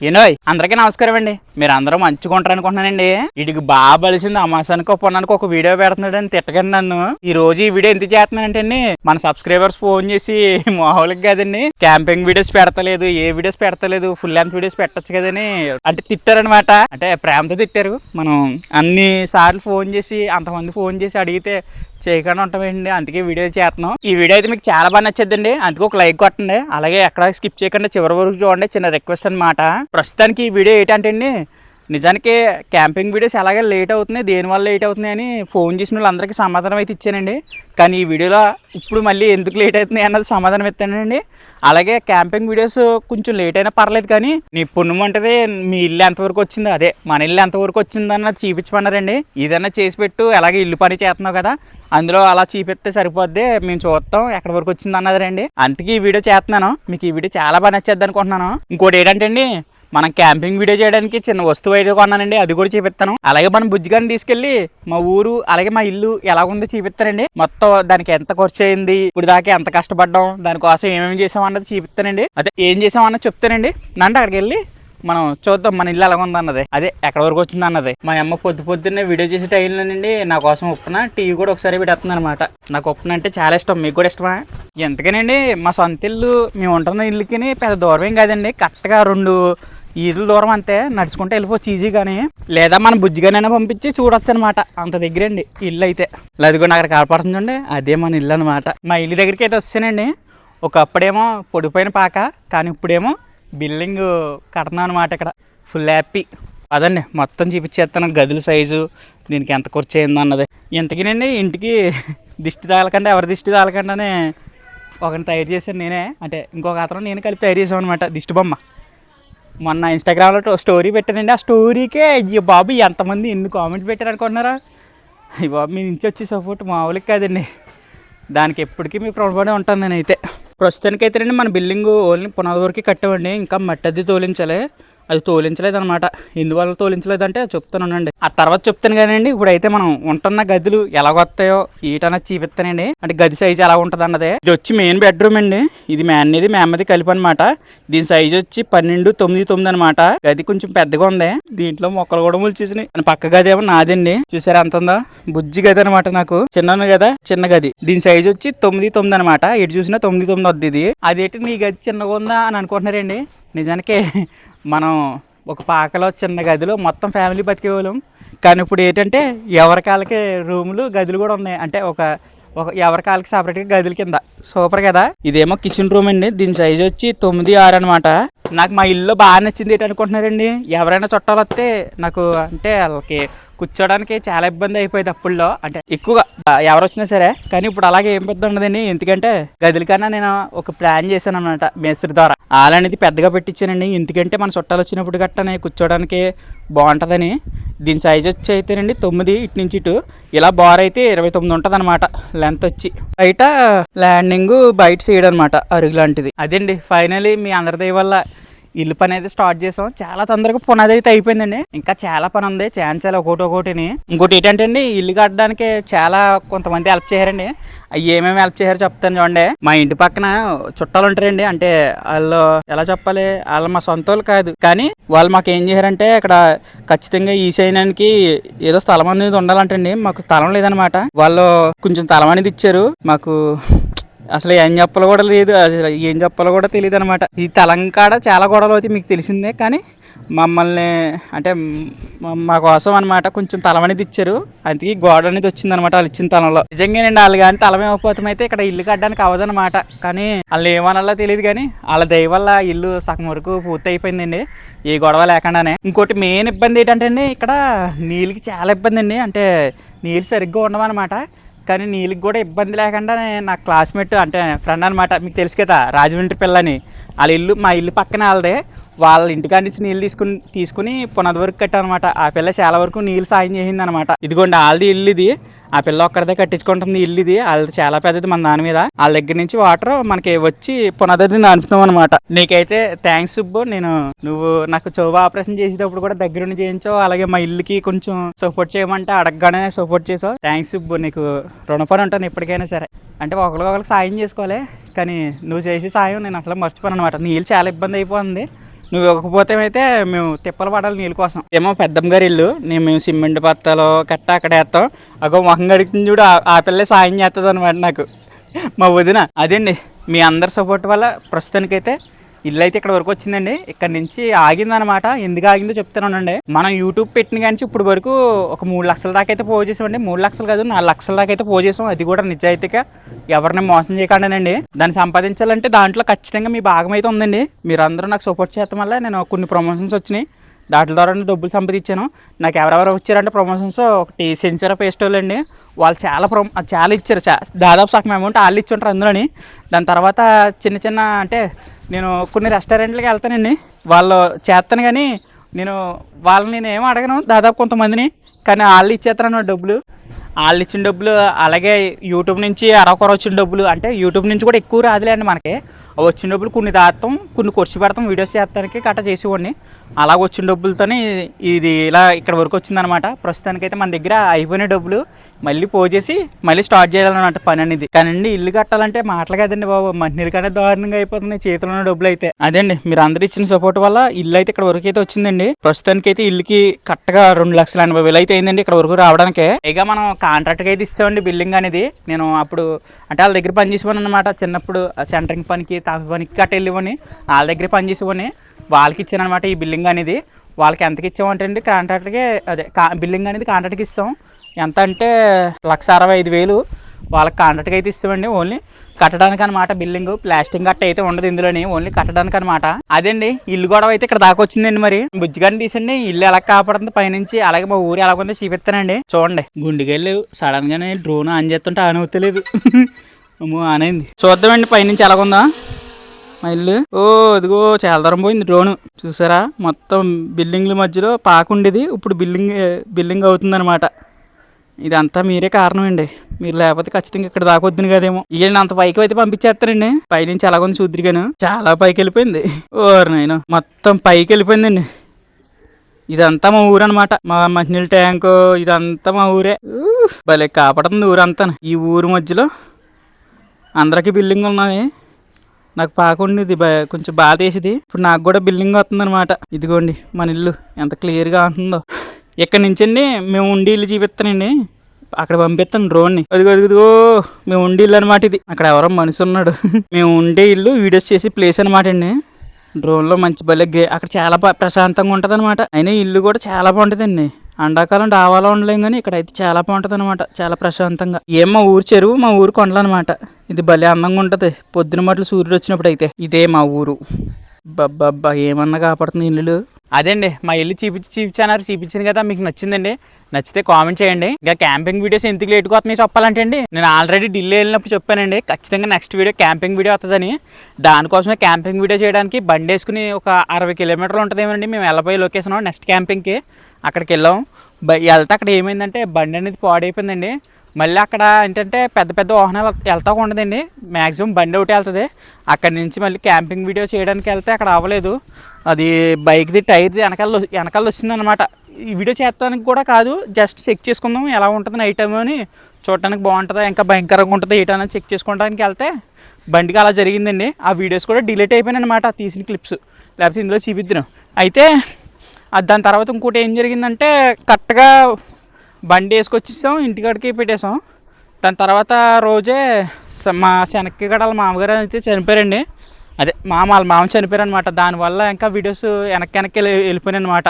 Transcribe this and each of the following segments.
ఏనోయ్ అందరికీ నమస్కారం అండి. మీరు అందరూ మంచుకుంటారు అనుకుంటున్నానండి వీడికి బాగా బలిసింది అమాసానికి పొన్నానికి ఒక వీడియో పెడుతున్నాడు అని తిట్టకండి నన్ను. ఈ రోజు ఈ వీడియో ఎందుకు చేస్తున్నానంటే అండి మన సబ్స్క్రైబర్స్ ఫోన్ చేసి మామూలుగా కదండి క్యాంపింగ్ వీడియోస్ పెడతలేదు ఏ వీడియోస్ పెడతలేదు ఫుల్ లెంత్ వీడియోస్ పెట్టచ్చు కదని అంటే తిట్టారనమాట అంటే ప్రేమతో తిట్టారు. మనం అన్ని సార్లు ఫోన్ చేసి అంతమంది ఫోన్ చేసి అడిగితే చేయకుండా ఉంటామండి అందుకే వీడియో చేస్తున్నాం. ఈ వీడియో అయితే మీకు చాలా బాగా నచ్చిందండి అందుకే ఒక లైక్ కొట్టండి. అలాగే ఎక్కడ స్కిప్ చేయకుండా చివరి వరకు చూడండి. చిన్న రిక్వెస్ట్ అనమాట ప్రస్తుతానికి ఈ వీడియో ఏంటంటే అండి నిజానికి క్యాంపింగ్ వీడియోస్ ఎలాగే లేట్ అవుతున్నాయి దేనివల్ల లేట్ అవుతున్నాయి అని ఫోన్ చేసిన వాళ్ళందరికీ సమాధానం అయితే ఇచ్చానండి. కానీ ఈ వీడియోలో ఇప్పుడు మళ్ళీ ఎందుకు లేట్ అవుతున్నాయి అన్నది సమాధానం ఇస్తానండి. అలాగే క్యాంపింగ్ వీడియోస్ కొంచెం లేట్ అయినా పర్లేదు కానీ నీ పుణ్యం అంటది మీ ఇల్లు ఎంతవరకు వచ్చింది అదే మన ఇల్లు ఎంతవరకు వచ్చిందో అన్నది చూపించమన్నారండి. ఏదన్నా చేసి పెట్టు అలాగే ఇల్లు పని చేస్తున్నావు కదా అందులో అలా చూపిస్తే సరిపోద్ది మేము చూస్తాం ఎక్కడి వరకు వచ్చింది రండి. అందుకే ఈ వీడియో చేస్తున్నాను. మీకు ఈ వీడియో చాలా బాగా నచ్చేద్ది అనుకుంటున్నాను. ఇంకోటి ఏంటంటే అండి మనం క్యాంపింగ్ వీడియో చేయడానికి చిన్న వస్తువు అయితే కొన్నానండి అది కూడా చూపిస్తాను. అలాగే మనం బుజ్జిగాన్ని తీసుకెళ్ళి మా ఊరు అలాగే మా ఇల్లు ఎలా ఉందో చూపిస్తానండి. మొత్తం దానికి ఎంత ఖర్చు అయింది ఇప్పుడు దాకా ఎంత కష్టపడ్డాం దానికోసం ఏమేమి చేసాం అన్నది చూపిస్తానండి. అదే ఏం చేసామన్నది చెప్తానండి. నండి అక్కడికి వెళ్ళి మనం చూద్దాం మన ఇల్లు ఎలా ఉంది అన్నది. అదే ఎక్కడ వరకు వచ్చింది అన్నది. మా అమ్మ పొద్దు పొద్దున్నే వీడియో చేసే టైంలోనండి నా కోసం ఉప్పున టీవీ కూడా ఒకసారి పెట్టేస్తుంది అనమాట నాకు ఉప్పున అంటే చాలా ఇష్టం మీకు కూడా ఇష్టమా? ఎందుకనండి మా సొంత ఇల్లు మేము ఉంటున్న ఇల్లుకి పెద్ద దూరం ఏం కాదండి. కరెక్ట్గా రెండు ఈదుల దూరం అంతే. నడుచుకుంటే వెళ్ళిపోవచ్చు ఈజీగానే లేదా మన బుజ్జిగానైనా పంపించి చూడొచ్చు అనమాట అంత దగ్గరండి ఇల్లు అయితే. లేదుగో అక్కడ కాపాడుతుందండి చూడండి. అదే మన ఇల్లు అనమాట మా ఇల్లు దగ్గరికి అయితే వస్తానండి. ఒకప్పుడేమో పొడిపోయిన పాక కానీ ఇప్పుడేమో బిల్డింగ్ కడతాను అనమాట ఇక్కడ. ఫుల్ హ్యాపీ అదండి మొత్తం చూపించేస్తాను. గదుల సైజు దీనికి ఎంత ఖర్చు అయిందో అన్నది. ఇంతకినండి ఇంటికి దిష్టి తాగలకుండా ఎవరి దిష్టి తాగలకుండానే ఒకరిని తయారు చేశాను నేనే. అంటే ఇంకొక అతను నేను కలిపి తయారు చేసాం అనమాట దిష్టి బొమ్మ. మొన్న ఇన్స్టాగ్రామ్లో స్టోరీ పెట్టానండి. ఆ స్టోరీకే అయ్యో బాబు ఎంతమంది ఎన్ని కామెంట్స్ పెట్టారు అనుకుంటున్నారా? అయ్యి బాబు మీ నుంచి వచ్చే సపోర్ట్ మామూలుగా కాదండి. దానికి ఎప్పటికీ మీకు రుణపడి ఉంటాను నేనైతే. ప్రస్తుతానికైతేనండి మన బిల్డింగ్ ఓన్లీ పునాది వరకు కట్టామండి. ఇంకా మట్టి అది తోలించాలి. అది తోలించలేదు అనమాట ఎందువల్ల తోలించలేదంటే చెప్తానండి ఆ తర్వాత చెప్తాను కానండి ఇప్పుడైతే మనం ఉంటున్న గదులు ఎలా వస్తాయో ఈటన్నా చూపిస్తానండి. అంటే గది సైజ్ ఎలా ఉంటుంది అన్నదే ఇది వచ్చి మెయిన్ బెడ్రూమ్ అండి. ఇది మా అన్నది అమ్మది కలిపి అనమాట దీని సైజు వచ్చి పన్నెండు తొమ్మిది తొమ్మిది అనమాట గది కొంచెం పెద్దగా ఉంది. దీంట్లో మొక్కలు కూడా ముల్చేసినాయి. పక్క గది ఏమో నాదండి. చూసారా ఎంత ఉందా? బుజ్జి గది అనమాట నాకు. చిన్న కదా చిన్న గది. దీని సైజు వచ్చి తొమ్మిది తొమ్మిది అనమాట ఎటు చూసినా తొమ్మిది తొమ్మిది వద్ది ఇది. అదేంటి నీ గది చిన్నగా ఉందా అని అనుకుంటున్నారండి. నిజానికి మనం ఒక పాకలో చిన్న గదిలో మొత్తం ఫ్యామిలీ బతికేవాళ్ళం. కానీ ఇప్పుడు ఏంటంటే ఎవరికాలకి రూములు గదులు కూడా ఉన్నాయి. అంటే ఒక ఒక ఎవరికాలకి సపరేట్గా గదుల కింద. సూపర్ కదా? ఇదేమో కిచెన్ రూమ్ అండి. దీని సైజ్ వచ్చి తొమ్మిది ఆరు అనమాట నాకు మా ఇల్లు బాగా నచ్చింది ఏంటి అనుకుంటున్నారండి? ఎవరైనా చుట్టాలు వస్తే నాకు అంటే వాళ్ళకి కూర్చోడానికి చాలా ఇబ్బంది అయిపోయేది అప్పుల్లో అంటే ఎక్కువగా ఎవరు వచ్చినా సరే కానీ ఇప్పుడు అలాగే ఏం పెద్ద ఉండదండి. ఎందుకంటే గదిలకన్నా నేను ఒక ప్లాన్ చేశాను అనమాట మేస్త్రి ద్వారా. హాల్ అనేది పెద్దగా పెట్టించానండి. ఎందుకంటే మన చుట్టాలు వచ్చినప్పుడు గట్టనే కూర్చోడానికి బాగుంటుందని. దీని సైజ్ వచ్చి అయితేనండి తొమ్మిది ఇటు నుంచి ఇటు. ఇలా బార్ అయితే ఇరవై తొమ్మిది ఉంటుంది అనమాట లెంత్ వచ్చి. బయట ల్యాండింగ్ బయట చేయడం అనమాట అరుగు లాంటిది. అదండి ఫైనలీ మీ అందరిది వల్ల ఇల్లు పని అయితే స్టార్ట్ చేసాం. చాలా తొందరగా పునాది అయితే అయిపోయిందండి. ఇంకా చాలా పని ఉంది. చేయించాలి ఒకటి ఒకటిని. ఇంకోటి ఏంటంటే అండి ఇల్లు కట్టడానికి చాలా కొంతమంది హెల్ప్ చేశారండి. అవి ఏమేమి హెల్ప్ చేశారో చెప్తాను చూడండి. మా ఇంటి పక్కన చుట్టాలు ఉంటారండి. అంటే వాళ్ళు ఎలా చెప్పాలి? వాళ్ళు మా సొంత వాళ్ళు కాదు. కానీ వాళ్ళు మాకు ఏం చేశారంటే ఇక్కడ ఖచ్చితంగా ఈ చేయడానికి ఏదో స్థలం అనేది ఉండాలంటండి. మాకు స్థలం లేదనమాట వాళ్ళు కొంచెం స్థలం అనేది ఇచ్చారు. మాకు అసలు ఏం చెప్పాలో కూడా లేదు. అసలు ఏం చెప్పాలో కూడా తెలియదు అనమాట ఈ తెలంగాణ చాలా గొడవలు అవుతాయి మీకు తెలిసిందే కానీ మమ్మల్ని అంటే మా కోసం అనమాట కొంచెం తలం అనేది ఇచ్చారు. అందుకే గోడ అనేది వచ్చిందనమాట వాళ్ళు ఇచ్చిన తలంలో. నిజంగానండి వాళ్ళు కానీ తలం ఇవ్వకపోతే అయితే ఇక్కడ ఇల్లు కట్టడానికి అవ్వదనమాట కానీ వాళ్ళు ఏమనాలో తెలియదు కానీ వాళ్ళ దయ వల్ల ఇల్లు సగం వరకు పూర్తి అయిపోయిందండి. ఏ గొడవ లేకుండానే. ఇంకోటి మెయిన్ ఇబ్బంది ఏంటంటే అండి ఇక్కడ నీళ్ళకి చాలా ఇబ్బంది అండి. అంటే నీళ్ళు సరిగ్గా ఉండవన్నమాట కానీ నీళ్ళకి కూడా ఇబ్బంది లేకుండా నా క్లాస్మేట్ అంటే ఫ్రెండ్ అనమాట మీకు తెలుసు కదా రాజమండ్రి పిల్లని. వాళ్ళ ఇల్లు మా ఇల్లు పక్కన వాళ్ళదే. వాళ్ళ ఇంటికాడ నుంచి నీళ్ళు తీసుకుని తీసుకుని పునాది వరకు కట్టానమాట ఆ పిల్ల చాలా వరకు నీళ్ళు సాయం చేసింది అనమాట ఇదిగోండి వాళ్ళది ఇల్లు ఇది. ఆ పిల్ల ఒక్కడిదే కట్టించుకుంటుంది ఇల్లు ఇది. వాళ్ళది చాలా పెద్దది మన దాని మీద. వాళ్ళ దగ్గర నుంచి వాటర్ మనకి వచ్చి పునాది నానుపుతాం అనమాట నీకైతే థ్యాంక్స్ సుబ్బు. నేను నువ్వు నాకు చెవు ఆపరేషన్ చేసేటప్పుడు కూడా దగ్గరుండి చేయించావు అలాగే మా ఇల్లుకి కొంచెం సపోర్ట్ చేయమంటే అడగగానే సపోర్ట్ చేసావు థ్యాంక్స్ సుబ్బు. నీకు రుణపడి ఉంటాను ఎప్పటికైనా సరే. అంటే ఒకరికొకరికి సాయం చేసుకోవాలి కానీ నువ్వు చేసే సాయం నేను అసలు మర్చిపోను అనమాట నీళ్ళు చాలా ఇబ్బంది అయిపోతుంది. నువ్వు ఇవ్వకపోతే అయితే మేము తిప్పలు పడాలి నీళ్ళ కోసం. ఏమో పెద్దమ్మ గారి ఇల్లు నేను మేము సిమెంట్ పత్తాలు కట్ట అక్కడ వేస్తాం. అగో మొహం గడుకుతుంది చూడు ఆ- ఆ పిల్లే సాయం చేస్తుంది అనమాట నాకు. మా వదిన. అదండి మీ అందరి సపోర్ట్ వల్ల ప్రస్తుతానికైతే ఇల్లు అయితే ఇక్కడ వరకు వచ్చిందండి. ఇక్కడ నుంచి ఆగిందనమాట ఎందుకు ఆగిందో చెప్తానండి మనం యూట్యూబ్ పెట్టిన కానీ ఇప్పుడు వరకు ఒక మూడు లక్షల దాకా అయితే పో చేసామండి. మూడు లక్షలు కాదు నాలుగు లక్షల దాకా అయితే పో చేసాం. అది కూడా నిజాయితీగా ఎవరిని మోసం చేయకుండానండి. దాన్ని సంపాదించాలంటే దాంట్లో ఖచ్చితంగా మీ భాగం అయితే ఉందండి. మీరు అందరూ నాకు సపోర్ట్ చేయడం వల్ల నేను కొన్ని ప్రమోషన్స్ వచ్చినాయి. దాంట్లో ద్వారా డబ్బులు సంపాదించాను. నాకు ఎవరెవరు వచ్చారంటే ప్రమోషన్స్ ఒకటి సెన్సర్ పేస్టోల్ అండి వాళ్ళు చాలా ప్రొ చాలా ఇచ్చారు. చా దాదాపు సగం అమౌంట్ వాళ్ళు ఇచ్చి ఉంటారు అందులోని. దాని తర్వాత చిన్న చిన్న అంటే నేను కొన్ని రెస్టారెంట్లకి వెళ్తానండి. వాళ్ళు చేస్తాను కానీ నేను వాళ్ళని నేను ఏం అడగను. దాదాపు కొంతమందిని కానీ వాళ్ళు ఇచ్చేస్తారన్న డబ్బులు. వాళ్ళు ఇచ్చిన డబ్బులు అలాగే యూట్యూబ్ నుంచి అరవకొర వచ్చిన డబ్బులు అంటే యూట్యూబ్ నుంచి కూడా ఎక్కువ రాదులేండి మనకి. వచ్చిన డబ్బులు కొన్ని దాస్తాం కొన్ని ఖర్చు పెడతాం వీడియోస్ చేస్తానికి కట్ట చేసేవాడిని. అలాగ వచ్చిన డబ్బులతోనే ఇది ఇలా ఇక్కడ వరకు వచ్చిందనమాట. ప్రస్తుతానికైతే మన దగ్గర అయిపోయిన డబ్బులు మళ్ళీ పోజేసి మళ్ళీ స్టార్ట్ చేయాలన్నమాట పని అనేది. కానండి ఇల్లు కట్టాలంటే మాటలు కదండి బాబు. మంచినీళ్ళ కంటే దారుణంగా అయిపోతున్నాయి చేతిలో ఉన్న డబ్బులు అయితే. అదండి మీరు అందరు ఇచ్చిన సపోర్ట్ వల్ల ఇల్లు అయితే ఇక్కడ వరకు అయితే వచ్చిందండి. ప్రస్తుతానికి అయితే ఇల్లుకి కరెక్ట్గా రెండు లక్షల ఎనభై వేలు అయితే అయిందండి ఇక్కడ వరకు రావడానికి. ఇక మనం కాంట్రాక్ట్గా అయితే ఇస్తామండి బిల్డింగ్ అనేది. నేను అప్పుడు అంటే వాళ్ళ దగ్గర పనిచేసేవాను అనమాట చిన్నప్పుడు సెంటరింగ్ పనికి తాపి పనికి గట్ట వెళ్ళివని వాళ్ళ దగ్గర పని వాళ్ళకి ఇచ్చాను అనమాట ఈ బిల్డింగ్ అనేది. వాళ్ళకి ఎంతకి ఇచ్చామంటే అండి కాంట్రాక్ట్కి అదే కా బిల్డింగ్ అనేది కాంట్రాక్ట్కి ఇస్తాం. ఎంత అంటే లక్ష అరవై ఐదు వేలు వాళ్ళకి కాంట్రాక్ట్కి అయితే ఇస్తామండి ఓన్లీ. కట్టడానికి అనమాట బిల్డింగ్ ప్లాస్టింగ్ గట్ట అయితే ఉండదు ఇందులోని ఓన్లీ కట్టడానికి అనమాట అదండి ఇల్లు గొడవ అయితే ఇక్కడ దాకా వచ్చిందండి మరి. బుజ్జిగాని తీసండి ఇల్లు ఎలా కాపాడుతుంది పైనుంచి అలాగే మా ఊరు ఎలా ఉందో చూపిస్తానండి. చూడండి. గుండెకెళ్ళి సడన్ గానే డ్రోన్ ఆన్ చేస్తుంటే ఆన్ అవుతలేదు. అమ్మో ఆన్ అయింది. చూద్దామండి పైనుంచి ఎలాగుందా. మా ఇల్లు. ఓ ఇదిగో చాలా దూరం పోయింది డ్రోన్. చూసారా? మొత్తం బిల్డింగ్ల మధ్యలో పాకుండేది ఇప్పుడు బిల్డింగ్ బిల్డింగ్ అవుతుందన్నమాట. ఇదంతా మీరే కారణం అండి మీరు లేకపోతే ఖచ్చితంగా ఇక్కడ దాకొద్దును కదేమో. వీళ్ళని అంత పైకి అయితే పంపించేస్తారండి. పైనుంచి ఎలాగొంది చూద్దరిగాను చాలా పైకి వెళ్ళిపోయింది. ఓర్ నేను మొత్తం పైకి వెళ్ళిపోయిందండి. ఇదంతా మా ఊరు అనమాట మా మంచినీళ్ళ ట్యాంకు ఇదంతా మా ఊరే. భలే కాపాడుతుంది ఊరంతా ఈ ఊరు మధ్యలో అందరికీ బిల్డింగ్ ఉన్నాయి నాకు పాకుండేది బ- కొంచెం బాధ వేసేది ఇప్పుడు నాకు కూడా బిల్డింగ్ వస్తుంది అనమాట ఇదిగోండి మన ఇల్లు ఎంత క్లియర్గా ఉంటుందో. ఇక్కడ నుంచండి మేము ఉండి ఇల్లు చూపిస్తానండి. అక్కడ పంపిస్తాను డ్రోన్ని. అదిగో అదిగో మేము ఉండే ఇల్లు అనమాట ఇది. అక్కడ ఎవరో మనిషి ఉన్నాడు. మేము ఉండే ఇల్లు వీడియోస్ చేసి ప్లేస్ అనమాట అండి. డ్రోన్లో మంచి భలే గే అక్కడ చాలా ప్రశాంతంగా ఉంటుంది అనమాట అయినా ఇల్లు కూడా చాలా బాగుంటుందండి. ఎండాకాలం డావాలో ఉండలేం కానీ ఇక్కడ అయితే చాలా బాగుంటుంది అనమాట చాలా ప్రశాంతంగా. ఏం మా ఊరు చెరువు? మా ఊరు కొండలు అనమాట ఇది భలే అందంగా ఉంటుంది. పొద్దున మట్లు సూర్యుడు వచ్చినప్పుడు అయితే ఇదే మా ఊరు. బబ్బబ్బా ఏమన్నా కాపాడుతుంది ఇల్లు అదండి మా ఇల్లు చూపించి చూపించాను చూపించింది కదా మీకు నచ్చిందండి. నచ్చితే కామెంట్ చేయండి. ఇంకా క్యాంపింగ్ వీడియోస్ ఎందుకు లేట్గా వస్తున్నాయి చెప్పాలంటే అండి నేను ఆల్రెడీ ఢిల్లీ వెళ్ళినప్పుడు చెప్పానండి. ఖచ్చితంగా నెక్స్ట్ వీడియో క్యాంపింగ్ వీడియో వస్తుందని దానికోసమే క్యాంపింగ్ వీడియో చేయడానికి బండి వేసుకుని ఒక అరవై కిలోమీటర్లు ఉంటుందేమండి మేము వెళ్ళబోయే లొకేషన్ నెక్స్ట్ క్యాంపింగ్కి. అక్కడికి వెళ్ళాం. వెళ్తే అక్కడ ఏమైందంటే బండి అనేది పాడైపోయిందండి. మళ్ళీ అక్కడ ఏంటంటే పెద్ద పెద్ద వాహనాలు వెళ్తా ఉండదండి. మ్యాక్సిమం బండి ఒకటి వెళ్తుంది. అక్కడి నుంచి మళ్ళీ క్యాంపింగ్ వీడియో చేయడానికి వెళ్తే అక్కడ అవ్వలేదు. అది బైక్ది టైర్ది వెనకాల వెనకాల వచ్చిందనమాట ఈ వీడియో చేస్తానికి కూడా కాదు జస్ట్ చెక్ చేసుకుందాం ఎలా ఉంటుంది నైట్ టైం అని. చూడటానికి బాగుంటుందా ఇంకా భయంకరంగా ఉంటుందా ఏటైనా చెక్ చేసుకోవడానికి వెళ్తే బండికి అలా జరిగిందండి. ఆ వీడియోస్ కూడా డిలీట్ అయిపోయినాయి అనమాట తీసిన క్లిప్స్. లేకపోతే ఇందులో చూపిద్దును. అయితే దాని తర్వాత ఇంకోటి ఏం జరిగిందంటే కరెక్ట్గా బండి వేసుకొచ్చేసాం ఇంటికాడికి పెట్టేసాం. దాని తర్వాత రోజే మా శనక్కి గడ వాళ్ళ మామగారు అయితే చనిపోయారండి. అదే మామ వాళ్ళ మామ చనిపోయారు అనమాట దానివల్ల ఇంకా వీడియోస్ వెనక్కి వెనక్కి వెళ్ళి వెళ్ళిపోయినాయి అనమాట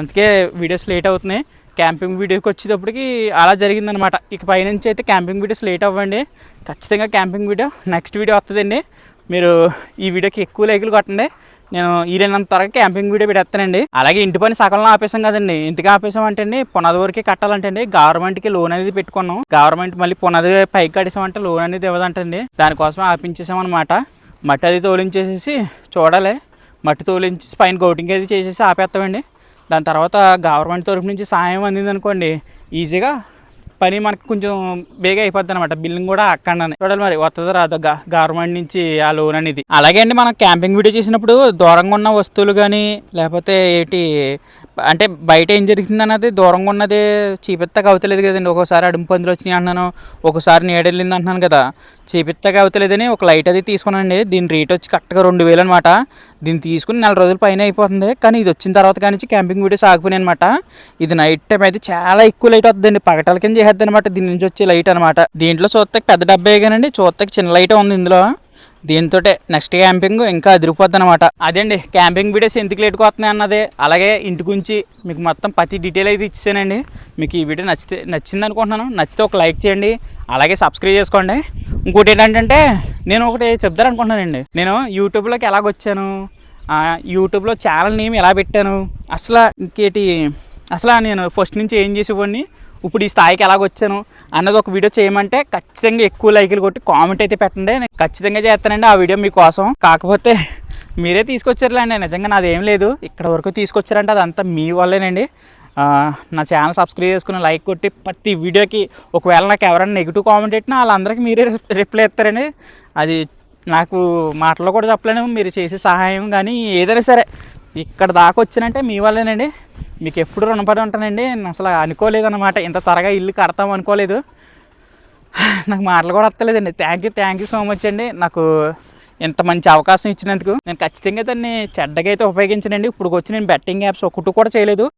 అందుకే వీడియోస్ లేట్ అవుతున్నాయి. క్యాంపింగ్ వీడియోకి వచ్చేటప్పటికి అలా జరిగిందనమాట ఇక పైనుంచి అయితే క్యాంపింగ్ వీడియోస్ లేట్ అవ్వండి. ఖచ్చితంగా క్యాంపింగ్ వీడియో నెక్స్ట్ వీడియో వస్తుందండి మీరు ఈ వీడియోకి ఎక్కువ లైకులు కొట్టండి. నేను ఈరేనంత త్వరగా క్యాంపింగ్ వీడియో పెట్టేస్తానండి. అలాగే ఇంటి పని సకాలంలో ఆపేసాం కదండి. ఇంతగా ఆపేసాం అంటే అండి పునాది వరకే కట్టాలంటే అండి గవర్నమెంట్కి లోన్ అనేది పెట్టుకున్నాం. గవర్నమెంట్ మళ్ళీ పునాది పైకి కట్టేసామంటే లోన్ అనేది ఇవ్వదంటండి దానికోసం ఆపించేసాం అనమాట మట్టి అది తోలించేసేసి చూడాలి. మట్టి తోలించి పైన గౌటింగ్ అది చేసేసి ఆపేస్తామండి. దాని తర్వాత గవర్నమెంట్ తరఫు నుంచి సాయం అందింది అనుకోండి ఈజీగా పని మనకు కొంచెం బేగా అయిపోద్ది అనమాట బిల్లింగ్ కూడా అక్కడనే. చూడాలి మరి వస్తుంది రాదు? గ- గవర్నమెంట్ నుంచి ఆ లోన్ అనేది. అలాగే అండి మనం క్యాంపింగ్ వీడియో చేసినప్పుడు దూరంగా ఉన్న వస్తువులు కానీ లేకపోతే ఏంటి అంటే బయట ఏం జరిగింది అన్నది దూరంగా ఉన్నది చీపెత్తగా అవుతలేదు కదండి. ఒక్కోసారి అడుము పందులు వచ్చినాయి అంటున్నాను ఒకసారి నీడెళ్ళింది అంటున్నాను కదా. చీపెత్తగా అవుతలేదని ఒక లైట్ అది తీసుకున్నానండి. దీని రేట్ వచ్చి కరెక్ట్గా రెండు వేలు అనమాట దీన్ని తీసుకుని నెల రోజుల పైన అయిపోతుంది. కానీ ఇది వచ్చిన తర్వాత కానీ క్యాంపింగ్ వీడియోస్ ఆగిపోయినాయి అనమాట ఇది నైట్ టైం అయితే చాలా ఎక్కువ లైట్ వస్తుందండి. పగటాల కింద చేసేద్ది అనమాట దీని నుంచి వచ్చే లైట్ అనమాట దీంట్లో చూస్తే పెద్ద డబ్బే కానండి చూస్తే చిన్న లైట్ ఉంది ఇందులో. దీంతో నెక్స్ట్ క్యాంపింగ్ ఇంకా అదిరిపోద్ది అనమాట అదండి క్యాంపింగ్ వీడియోస్ ఎందుకు లేట్కి వస్తున్నాయి అన్నది. అలాగే ఇంటి గురించి మీకు మొత్తం ప్రతి డీటెయిల్ అయితే ఇచ్చేసానండి. మీకు ఈ వీడియో నచ్చితే నచ్చింది అనుకుంటున్నాను. నచ్చితే ఒక లైక్ చేయండి. అలాగే సబ్స్క్రైబ్ చేసుకోండి. ఇంకోటి ఏంటంటే నేను ఒకటి చెప్తారనుకుంటున్నానండి నేను యూట్యూబ్లోకి ఎలాగొచ్చాను యూట్యూబ్లో ఛానల్ నేమ్ ఎలా పెట్టాను? అసలు ఇంకేటి అసలు నేను ఫస్ట్ నుంచి ఏం చేసేవాడిని? ఇప్పుడు ఈ స్థాయికి ఎలాగొచ్చాను అన్నది ఒక వీడియో చేయమంటే ఖచ్చితంగా ఎక్కువ లైకులు కొట్టి కామెంట్ అయితే పెట్టండి. నేను ఖచ్చితంగా చేస్తానండి ఆ వీడియో మీకోసం కాకపోతే మీరే తీసుకొచ్చారులేండి. నిజంగా నాదేం లేదు. ఇక్కడ వరకు తీసుకొచ్చారంటే అదంతా మీ వల్లేనండి. నా ఛానల్ సబ్స్క్రైబ్ చేసుకుని లైక్ కొట్టి ప్రతి వీడియోకి ఒకవేళ నాకు ఎవరైనా నెగిటివ్ కామెంట్ పెట్టినా వాళ్ళందరికీ మీరే రిప్లై ఇస్తారండి. అది నాకు మాటల్లో కూడా చెప్పలేను. మీరు చేసే సహాయం కానీ ఏదైనా సరే ఇక్కడ దాకా వచ్చినంటే మీ వల్లేనండి. మీకు ఎప్పుడు రుణపడి ఉంటానండి? నేను అసలు అనుకోలేదు అనమాట ఇంత త్వరగా ఇల్లు కడతాం అనుకోలేదు. నాకు మాటలు కూడా వస్తలేదండి. Thank you thank you so much అండి. నాకు ఇంత మంచి అవకాశం ఇచ్చినందుకు. నేను ఖచ్చితంగా దాన్ని చెడ్డగా అయితే ఉపయోగించనండి. ఇప్పుడు వచ్చి నేను బెట్టింగ్ యాప్స్ ఒకటి కూడా చేయలేదు.